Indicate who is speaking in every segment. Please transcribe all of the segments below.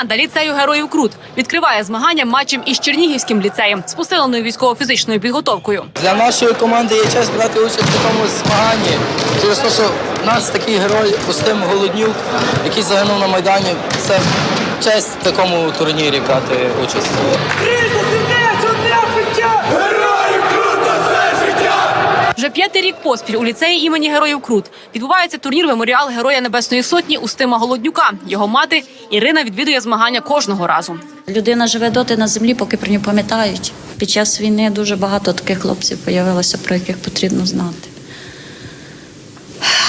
Speaker 1: Команда ліцею Героїв Крут відкриває змагання матчем із Чернігівським ліцеєм з посиленою військово-фізичною підготовкою.
Speaker 2: Для нашої команди є честь брати участь в такому змаганні. Через те, що в нас такий герой Устим Голоднюк, який загинув на Майдані. Це честь в такому турнірі брати участь.
Speaker 1: П'ятий рік поспіль у ліцеї імені Героїв Крут відбувається турнір меморіал Героя Небесної Сотні Устима Голоднюка. Його мати Ірина відвідує змагання кожного разу.
Speaker 3: Людина живе доти на землі, поки про нього пам'ятають. Під час війни дуже багато таких хлопців з'явилося, про яких потрібно знати.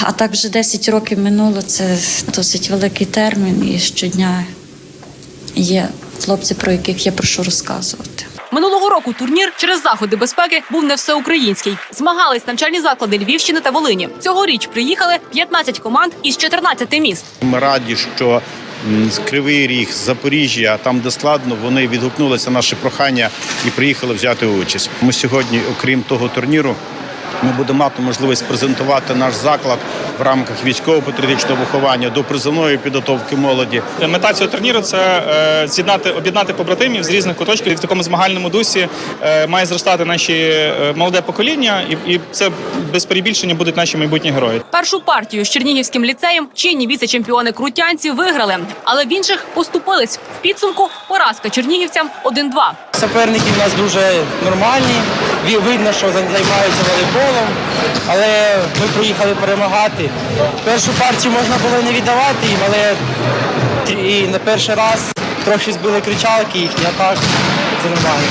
Speaker 3: А так вже 10 років минуло, це досить великий термін, і щодня є хлопці, про яких я прошу розказувати.
Speaker 1: Минулого року турнір через заходи безпеки був не всеукраїнський. Змагались навчальні заклади Львівщини та Волині. Цьогоріч приїхали 15 команд із 14 міст.
Speaker 4: Ми раді, що Кривий Ріг, Запоріжжя, там де складно, вони відгукнулися на наше прохання і приїхали взяти участь. Ми сьогодні, окрім того турніру, ми будемо мати можливість презентувати наш заклад в рамках військово-патріотичного виховання до призовної підготовки молоді.
Speaker 5: Мета цього турніру це е, з'єднати, об'єднати побратимів з різних куточків. І в такому змагальному дусі е, має зростати наші е, молоде покоління, і, і це без перебільшення будуть наші майбутні герої.
Speaker 1: Першу партію з Чернігівським ліцеєм чинні віце-чемпіони крутянці виграли, але в інших поступились. В підсумку поразка чернігівцям 1-2.
Speaker 2: Суперники в нас дуже нормальні. Видно, що займаються волейболом, але ми приїхали перемагати. Першу партію можна було не віддавати їм, але і на перший раз трохи збили кричалки їхні, а так це нормально.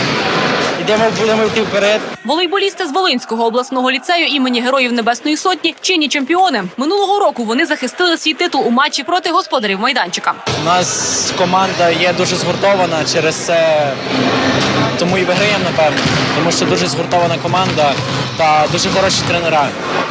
Speaker 2: Йдемо, будемо йти вперед.
Speaker 1: Волейболісти з Волинського обласного ліцею імені Героїв Небесної Сотні чинні чемпіони. Минулого року вони захистили свій титул у матчі проти господарів майданчика.
Speaker 6: У нас команда є дуже згуртована через це. Тому і виграємо, напевно. Тому що дуже згуртована команда та дуже хороші тренера.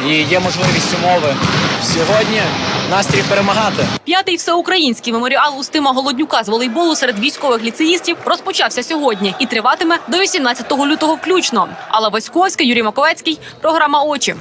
Speaker 6: І є можливість умови сьогодні настрій перемагати.
Speaker 1: П'ятий всеукраїнський меморіал Устима Голоднюка з волейболу серед військових ліцеїстів розпочався сьогодні і триватиме до 18 лютого включно. Алла Васьковська, Юрій Маковецький, програма Очі.